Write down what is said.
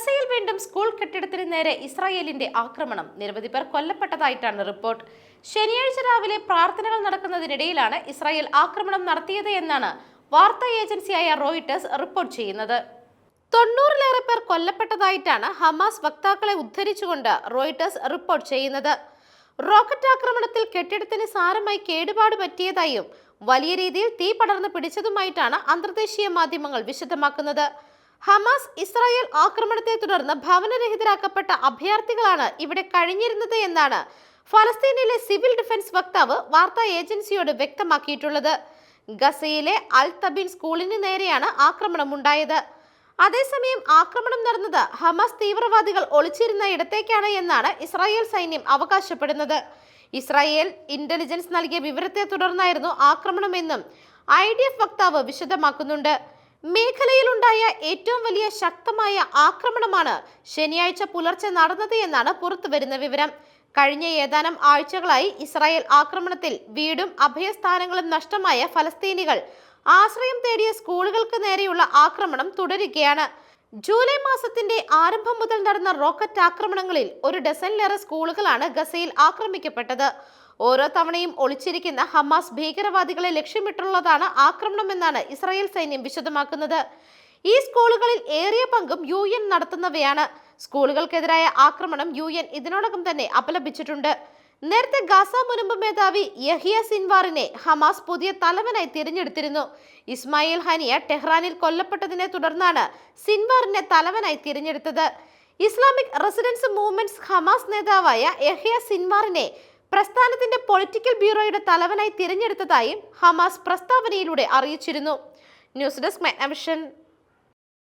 ഗസയിൽ വീണ്ടും സ്കൂൾ കെട്ടിടത്തിന് നേരെ ഇസ്രായേലിന്റെ ആക്രമണം. നിരവധി പേർ കൊല്ലപ്പെട്ടതായിട്ടാണ് റിപ്പോർട്ട്. ശനിയാഴ്ച രാവിലെ പ്രാർത്ഥനകൾ നടക്കുന്നതിനിടയിലാണ് ഇസ്രായേൽ ആക്രമണം നടത്തിയത് എന്നാണ് വാർത്താ ഏജൻസിയായ റോയിട്ടേഴ്സ് റിപ്പോർട്ട് ചെയ്യുന്നത്. തൊണ്ണൂറിലേറെ പേർ കൊല്ലപ്പെട്ടതായിട്ടാണ് ഹമാസ് വക്താക്കളെ ഉദ്ധരിച്ചുകൊണ്ട് റോയിട്ടേഴ്സ് റിപ്പോർട്ട് ചെയ്യുന്നത്. റോക്കറ്റ് ആക്രമണത്തിൽ കെട്ടിടത്തിന് സാരമായി കേടുപാട് പറ്റിയതായും വലിയ രീതിയിൽ തീ പടർന്നു പിടിച്ചതുമായിട്ടാണ് അന്തർദേശീയ മാധ്യമങ്ങൾ വിശദമാക്കുന്നത്. ഹമാസ് ഇസ്രായേൽ ആക്രമണത്തെ തുടർന്ന് ഭവനരഹിതരാക്കപ്പെട്ട അഭയാർത്ഥികളാണ് ഇവിടെ കഴിഞ്ഞിരുന്നത് എന്നാണ് ഫലസ്തീനിലെ സിവിൽ ഡിഫൻസ് വക്താവ് വാർത്താ ഏജൻസിയോട് വ്യക്തമാക്കിയിട്ടുള്ളത്. ഗസയിലെ അൽ തബീൻ സ്കൂളിന് നേരെയാണ് ആക്രമണമുണ്ടായത്. അതേസമയം ആക്രമണം നടന്നത് ഹമാസ് തീവ്രവാദികൾ ഒളിച്ചിരുന്ന ഇടത്തേക്കാണ് എന്നാണ് ഇസ്രായേൽ സൈന്യം അവകാശപ്പെടുന്നത്. ഇസ്രായേൽ ഇന്റലിജൻസ് നൽകിയ വിവരത്തെ തുടർന്നായിരുന്നു ആക്രമണമെന്നും ഐ ഡി എഫ് വക്താവ് വിശദമാക്കുന്നുണ്ട്. മേഖലയിലുണ്ടായ ഏറ്റവും വലിയ ശക്തമായ ആക്രമണമാണ് ശനിയാഴ്ച പുലർച്ചെ നടന്നത് എന്നാണ് പുറത്തുവരുന്ന വിവരം. കഴിഞ്ഞ ഏതാനും ആഴ്ചകളായി ഇസ്രായേൽ ആക്രമണത്തിൽ വീടും അഭയസ്ഥാനങ്ങളും നഷ്ടമായ ഫലസ്തീനികൾ ആശ്രയം തേടിയ സ്കൂളുകൾക്ക് നേരെയുള്ള ആക്രമണം തുടരുകയാണ്. ജൂലൈ മാസത്തിന്റെ ആരംഭം മുതൽ നടന്ന റോക്കറ്റ് ആക്രമണങ്ങളിൽ ഒരു ഡസനിലേറെ സ്കൂളുകളാണ് ഗസയിൽ ആക്രമിക്കപ്പെട്ടത്. ഓരോ തവണയും ഒളിച്ചിരിക്കുന്ന ഹമാസ് ഭീകരവാദികളെ ലക്ഷ്യമിട്ടുള്ളതാണ് ആക്രമണമെന്നാണ് ഇസ്രായേൽ സൈന്യം വിശദമാക്കുന്നത്. ഈ സ്കൂളുകളിൽ ഏറിയ പങ്കും യു എൻ നടത്തുന്നവയാണ്. സ്കൂളുകൾക്കെതിരായ ആക്രമണം യു എൻ ഇതിനോടകം തന്നെ അപലപിച്ചിട്ടുണ്ട്. നേരത്തെ ഗാസ മുനുമ്പ് മേധാവി യഹിയ സിൻവാറിനെ ഹമാസ് പുതിയ തലവനായി തിരഞ്ഞെടുത്തിരുന്നു. ഇസ്മായിൽ ഹനിയ ടെഹ്റാനിൽ കൊല്ലപ്പെട്ടതിനെ തുടർന്നാണ് സിൻവാറിനെ തലവനായി തിരഞ്ഞെടുത്തത്. ഇസ്ലാമിക് റെസിഡൻസ് മൂവ്മെന്റ്സ് ഹമാസ് നേതാവായ യഹിയ സിൻവാറിനെ പ്രസ്ഥാനത്തിന്റെ പൊളിറ്റിക്കൽ ബ്യൂറോയുടെ തലവനായി തിരഞ്ഞെടുത്തതായും ഹമാസ് പ്രസ്താവനയിലൂടെ അറിയിച്ചിരുന്നു. News desk Megnavision.